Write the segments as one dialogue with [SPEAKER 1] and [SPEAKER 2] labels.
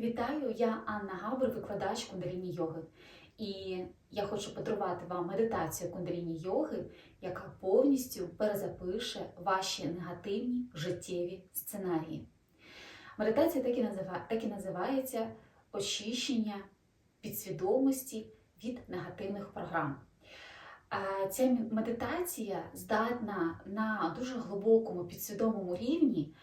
[SPEAKER 1] Вітаю, я Анна Габр, викладач кундаліні йоги. І я хочу подарувати вам медитацію кундаліні йоги, яка повністю перезапише ваші негативні життєві сценарії. Медитація так і, назива... так і називається очищення підсвідомості від негативних програм. Ця медитація здатна на дуже глибокому підсвідомому рівні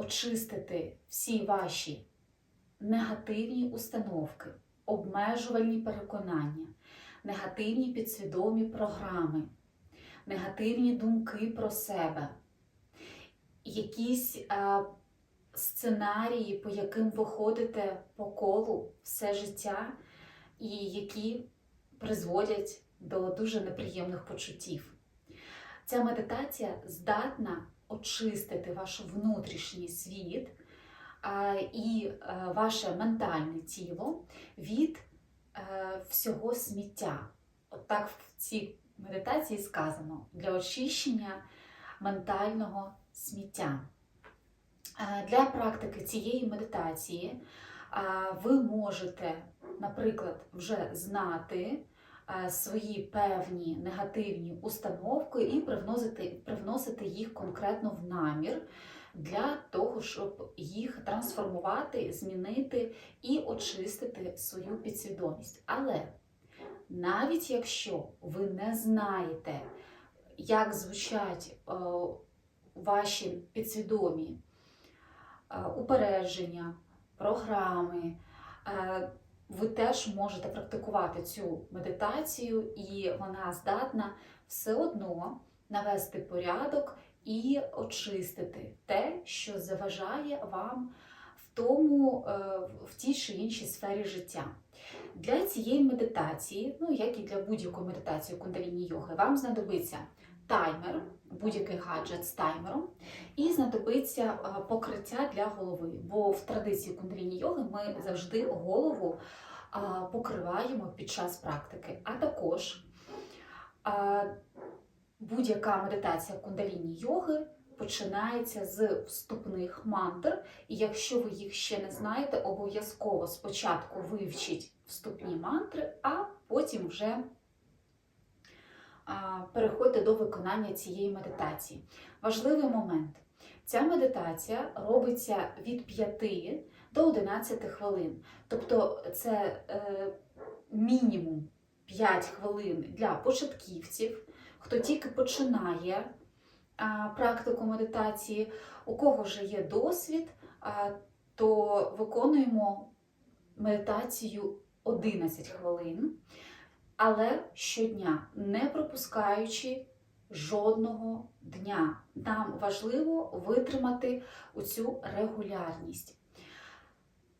[SPEAKER 1] очистити всі ваші негативні установки, обмежувальні переконання, негативні підсвідомі програми, негативні думки про себе, якісь а, сценарії, по яким ви ходите по колу все життя, і які призводять до дуже неприємних почуттів. Ця медитація здатна очистити ваш внутрішній світ і ваше ментальне тіло від всього сміття. От так в цій медитації сказано для очищення ментального сміття. Для практики цієї медитації ви можете, наприклад, вже знати свої певні негативні установки і привносити, привносити їх конкретно в намір для того, щоб їх трансформувати, змінити і очистити свою підсвідомість. Але навіть якщо ви не знаєте, як звучать е, ваші підсвідомі е, упередження, програми, е, ви теж можете практикувати цю медитацію, і вона здатна все одно навести порядок і очистити те, що заважає вам в тому, е, в тій чи іншій сфері життя. Для цієї медитації, ну як і для будь-якої медитації кундаліні йоги, вам знадобиться таймер, будь-який гаджет з таймером, і знадобиться покриття для голови. Бо в традиції кундаліні йоги ми завжди голову покриваємо під час практики. А також будь-яка медитація кундаліні йоги починається з вступних мантр, і якщо ви їх ще не знаєте, обов'язково спочатку вивчіть вступні мантри, а потім вже переходьте до виконання цієї медитації. Важливий момент. Ця медитація робиться від 5 до 11 хвилин. Тобто це е, мінімум 5 хвилин для початківців, хто тільки починає е, практику медитації, у кого вже є досвід, е, то виконуємо медитацію 11 хвилин, але щодня, не пропускаючи жодного дня. Нам важливо витримати цю регулярність.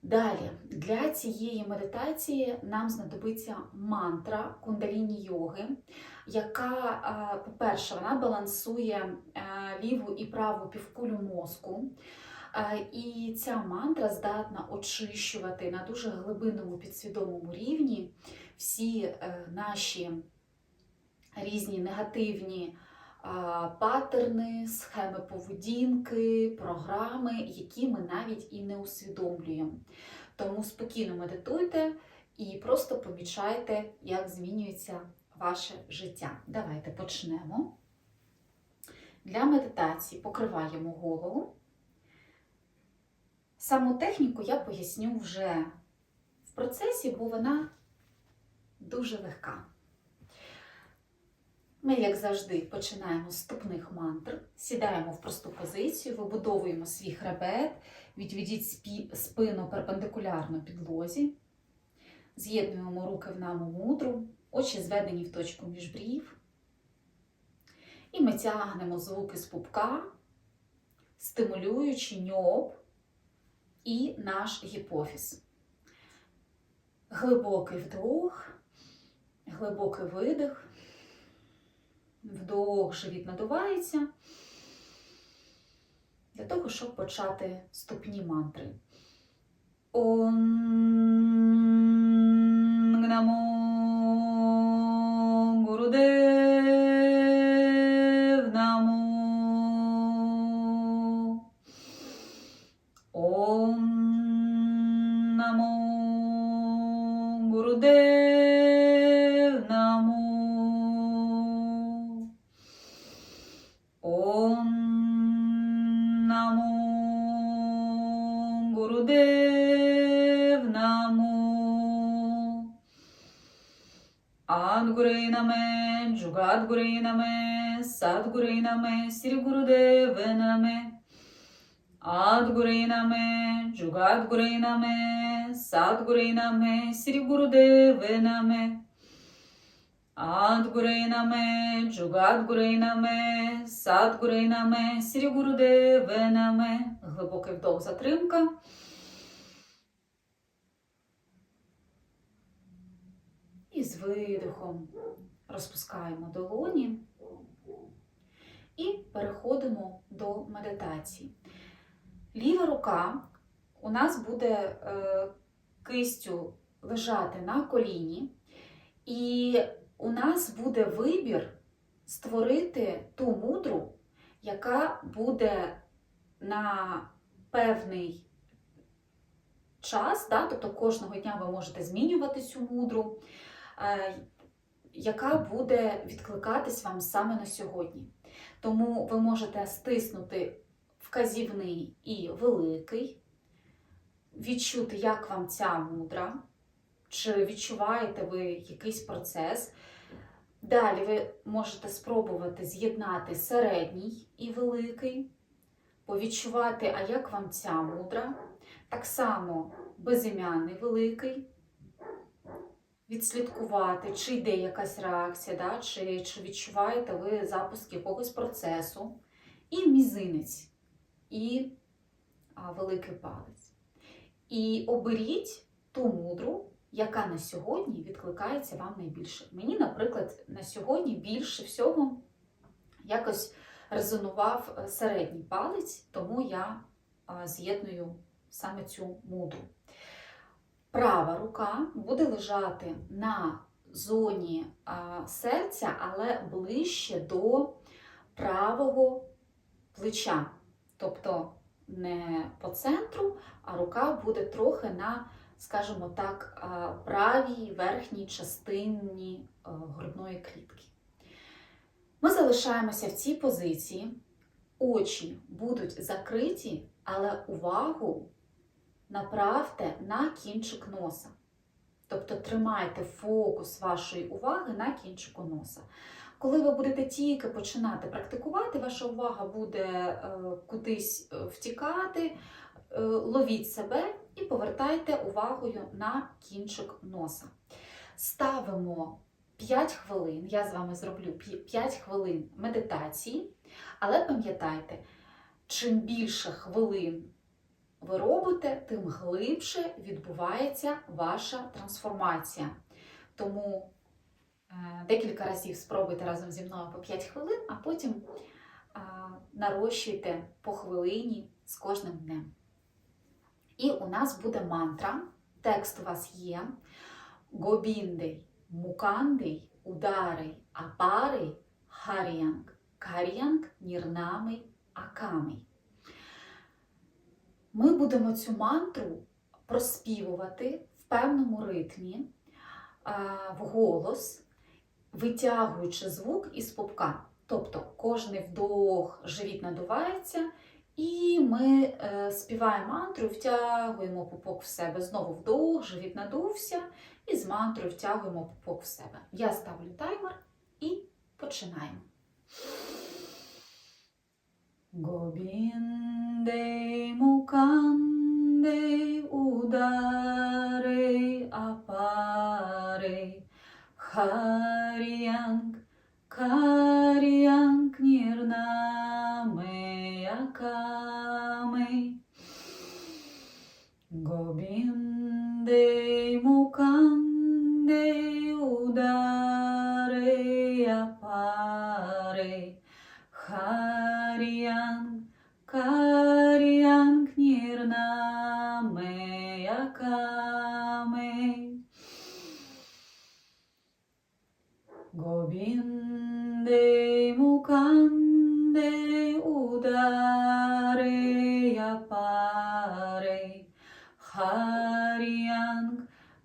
[SPEAKER 1] Далі, для цієї медитації нам знадобиться мантра кундаліні йоги, яка, по-перше, вона балансує ліву і праву півкулю мозку. І ця мантра здатна очищувати на дуже глибинному підсвідомому рівні всі е, наші різні негативні паттерни, схеми поведінки, програми, які ми навіть і не усвідомлюємо. Тому спокійно медитуйте і просто помічайте, як змінюється ваше життя. Давайте почнемо. Для медитації покриваємо голову. Саму техніку я поясню вже в процесі, бо вона дуже легка. Ми, як завжди, починаємо з ступних мантр, сідаємо в просту позицію, вибудовуємо свій хребет, відведіть спину перпендикулярно підлозі, з'єднуємо руки в наму мудру, очі зведені в точку між брів. І ми тягнемо звуки з пупка, стимулюючи ньоб і наш гіпофіз. Глибокий вдох, глибокий видих. Вдох, живіт надувається, для того, щоб почати ступні мантри. Ом Name Sadgure Name Sri Gurudev Name Adgure Name Jugadgure Name Sadgure Name Sri Gurudev Name Адгурей наме, Джугадгурей наме, Садгурей наме, Срі Гурудеве наме. Глибокий вдох, затримка. І з видихом розпускаємо долоні і переходимо до медитації. Ліва рука у нас буде е, кистю лежати на коліні. І у нас буде вибір створити ту мудру, яка буде на певний час, да, тобто кожного дня ви можете змінювати цю мудру, е, яка буде відкликатись вам саме на сьогодні. Тому ви можете стиснути вказівний і великий, відчути, як вам ця мудра. Чи відчуваєте ви якийсь процес? Далі ви можете спробувати з'єднати середній і великий, повідчувати, а як вам ця мудра. Так само безім'яний великий, відслідкувати, чи йде якась реакція, да? чи, чи відчуваєте ви запуск якогось процесу, і мізинець, і а, великий палець. І оберіть ту мудру яка на сьогодні відкликається вам найбільше. Мені, наприклад, на сьогодні більше всього якось резонував е, середній палець, тому я з'єдную саме цю мудру. Права рука буде лежати на зоні серця, але ближче до правого плеча. Тобто не по центру, а рука буде трохи на скажімо так, правій верхній частині грудної клітки. Ми залишаємося в цій позиції, очі будуть закриті, але увагу направте на кінчик носа. Тобто тримайте фокус вашої уваги на кінчику носа. Коли ви будете тільки починати практикувати, ваша увага буде е, кудись е, втікати, е, ловіть себе і повертайте увагою на кінчик носа. Ставимо 5 хвилин, я з вами зроблю 5 хвилин медитації, але пам'ятайте, чим більше хвилин ви робите, тим глибше відбувається ваша трансформація. Тому е, декілька разів спробуйте разом зі мною по 5 хвилин, а потім нарощуйте по хвилині з кожним днем. І у нас буде мантра. Текст у вас є. Гобіндей, мукандей, ударий, апарий, хар'янг, кар'янг, нірнамий, акамий. Ми будемо цю мантру проспівувати в певному ритмі, вголос, витягуючи звук із пупка. Тобто кожний вдох живіт надувається, і ми е, співаємо мантру, втягуємо пупок в себе. Знову вдох, живіт надувся, і з мантрою втягуємо пупок в себе. Я ставлю таймер і починаємо. Гобіндей мукандей ударей апарей харіянг каріянг нірнамеякамей Гобіндей мукандей харіянг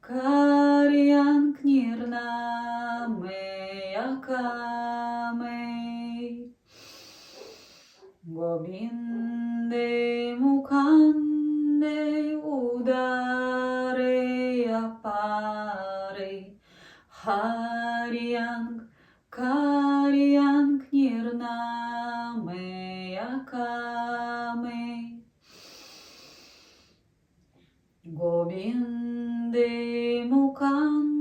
[SPEAKER 1] Нирна, нірнамеякамей
[SPEAKER 2] Um,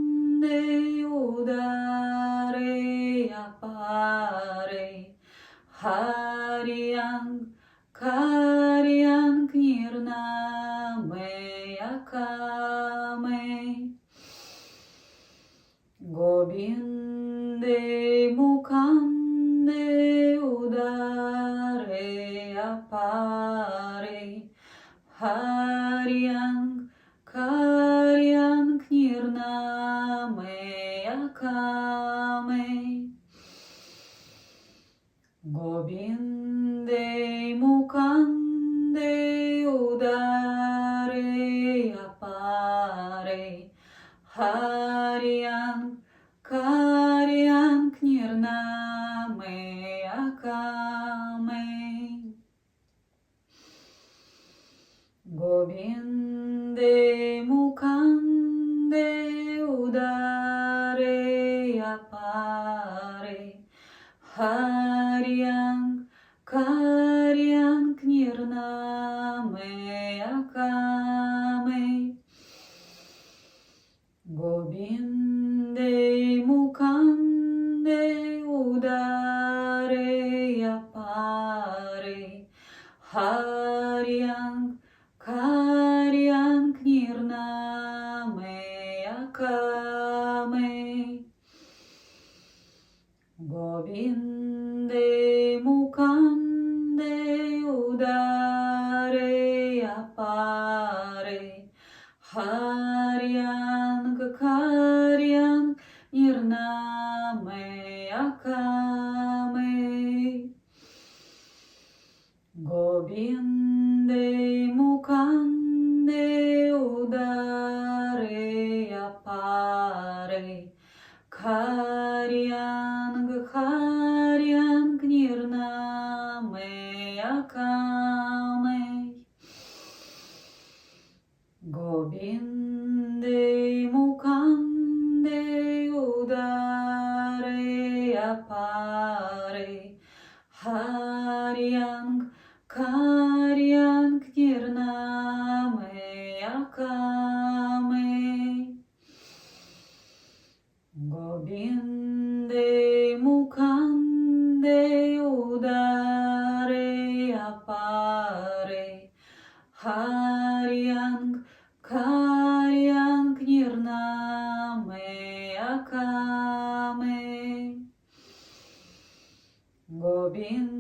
[SPEAKER 2] Robin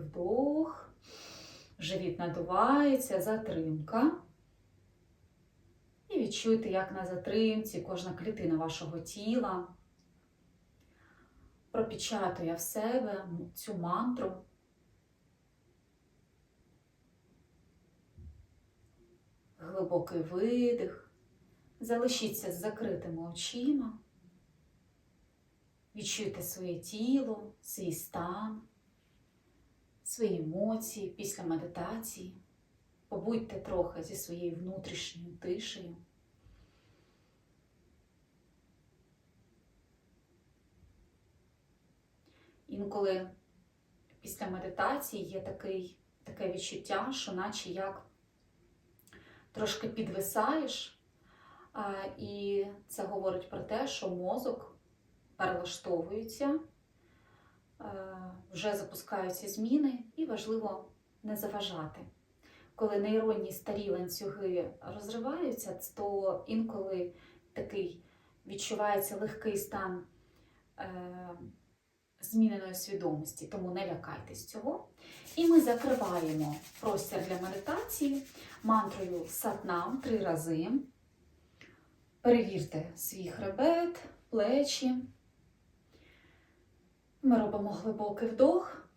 [SPEAKER 2] вдох, живіт надувається, затримка. І відчуйте, як на затримці кожна клітина вашого тіла пропечатує в себе цю мантру. Глибокий видих. Залишіться з закритими очима. Відчуйте своє тіло, свій стан, свої емоції після медитації. Побудьте трохи зі своєю внутрішньою тишею. Інколи після медитації є такий, таке відчуття, що наче як трошки підвисаєш, і це говорить про те, що мозок перелаштовується, вже запускаються зміни, і важливо не заважати. Коли нейронні старі ланцюги розриваються, то інколи такий відчувається легкий стан е,
[SPEAKER 1] зміненої свідомості, тому не лякайтесь цього. І ми закриваємо простір для медитації мантрою сатнам три рази. Перевірте свій хребет, плечі. Ми робимо глибокий вдох,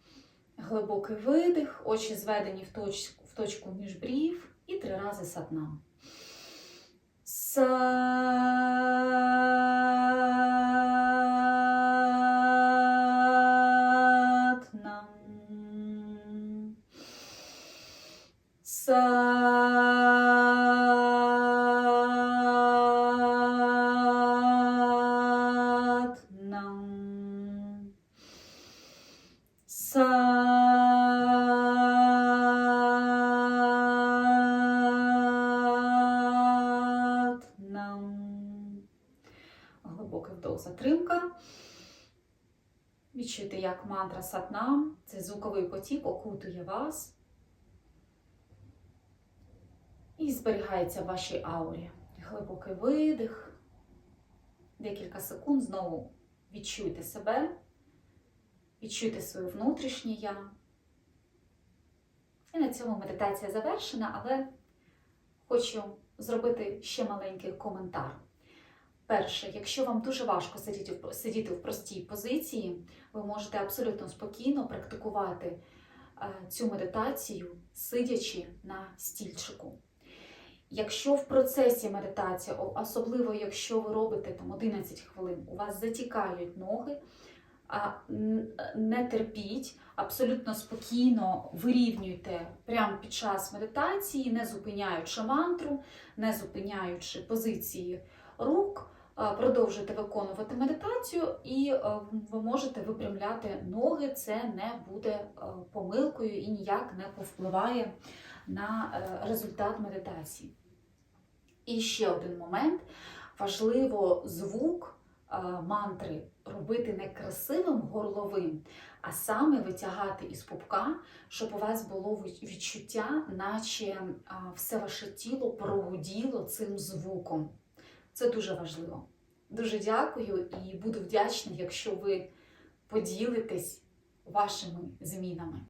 [SPEAKER 1] глибокий видих, очі зведені в точку, в точку між брів і три рази сатнам. Сатнам. Глибокий вдох затримка. Відчуйте, як мантра сатнам, цей звуковий потік окутує вас і зберігається в вашій аурі. Глибокий видих. Декілька секунд знову відчуйте себе, відчуйте своє внутрішнє я. І на цьому медитація завершена, але хочу зробити ще маленький коментар. Перше, якщо вам дуже важко сидіти в, сидіти в простій позиції, ви можете абсолютно спокійно практикувати е, цю медитацію, сидячи на стільчику. Якщо в процесі медитації, особливо якщо ви робите там 11 хвилин, у вас затікають ноги, а, не терпіть, абсолютно спокійно вирівнюйте прямо під час медитації, не зупиняючи мантру, не зупиняючи позиції рук, а, продовжуйте виконувати медитацію, і е, ви можете випрямляти ноги. Це не буде е, помилкою і ніяк не повпливає на е, результат медитації. І ще один момент. Важливо звук е, мантри робити не красивим горловим, а саме витягати із пупка, щоб у вас було відчуття, наче все ваше тіло прогуділо цим звуком. Це дуже важливо. Дуже дякую і буду вдячна, якщо ви поділитесь вашими змінами.